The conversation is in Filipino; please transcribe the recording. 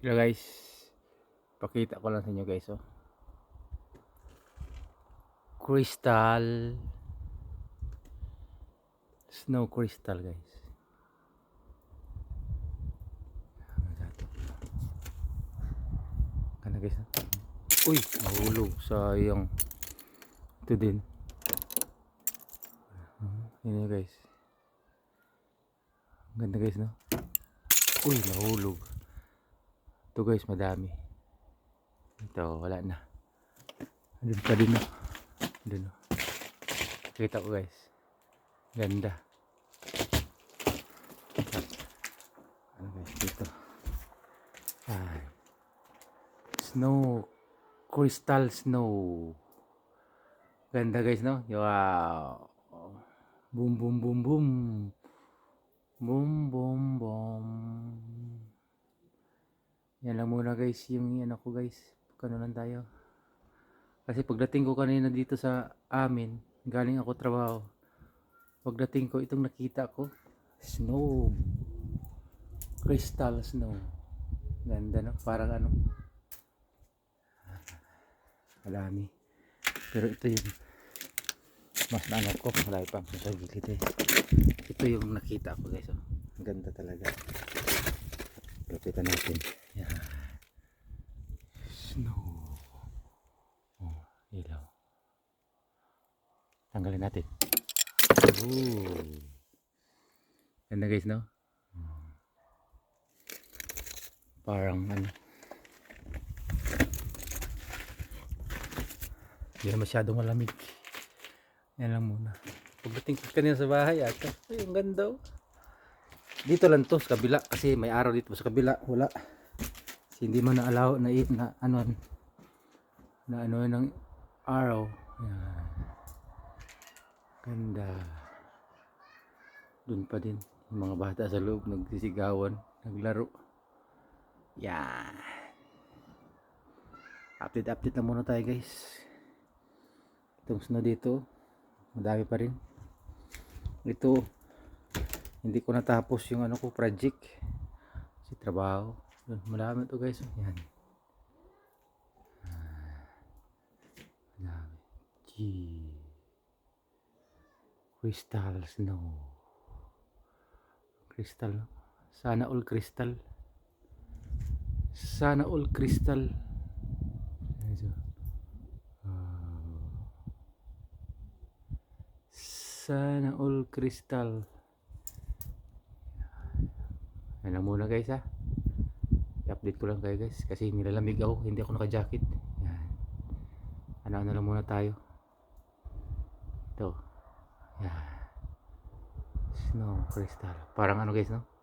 Hello guys. Pakita ko lang sa inyo guys oh. Crystal Snow crystal guys. Kana guys. ah. Uy, nahulog sayang. Ito din. Yan guys. Ganda guys no. Uy, nahulog. Ito guys, madami. Ito, wala na. Andun pa din, no? Andun, no? Kita ko guys. Ganda. Ano guys, dito. Ay. Snow. Crystal snow. Ganda guys, no? Wow. Boom, boom, boom, boom. Boom, boom, boom. Yan lang muna guys, yung ano ko guys. Kano lang tayo. Kasi pagdating ko kanina dito sa amin, galing ako trabaho. Pagdating ko, itong nakita ko, snow. Crystal snow. Ganda no? Parang ano. Malami. Pero ito yung mas na ano ko, malaki pang sa gilid eh. Ito yung nakita ko guys. Oh. Ganda talaga. Lapitan natin. Yan. Snow. Oh, ilaw. Tanggalin natin. Ooh. Ganda guys, no? Parang ano. Hindi na masyadong malamig. Yan lang muna. Pagdating ko kanina sa bahay ata. Ay, ang ganda oh. Dito lang to sa kabila kasi may araw dito sa kabila wala. Hindi man na-allow na, na ano na ano ng araw. Yan. Ganda. Doon pa din yung mga bata sa loob nagsisigawan, naglaro. Yan. Update update lang muna tayo guys. Itong snow dito, madami pa rin. Ito, hindi ko natapos yung ano ko project si trabaho yun marami to guys yan Ah, marami Gee. crystal snow crystal sana all crystal sana all crystal Ayan. Ah. sana all crystal yan lang muna guys ha. I-update ko lang kayo guys. Kasi nilalamig ako. Hindi ako naka-jacket. Yan. Ano na lang muna tayo. Ito. Yan. Snow crystal. Parang ano guys no?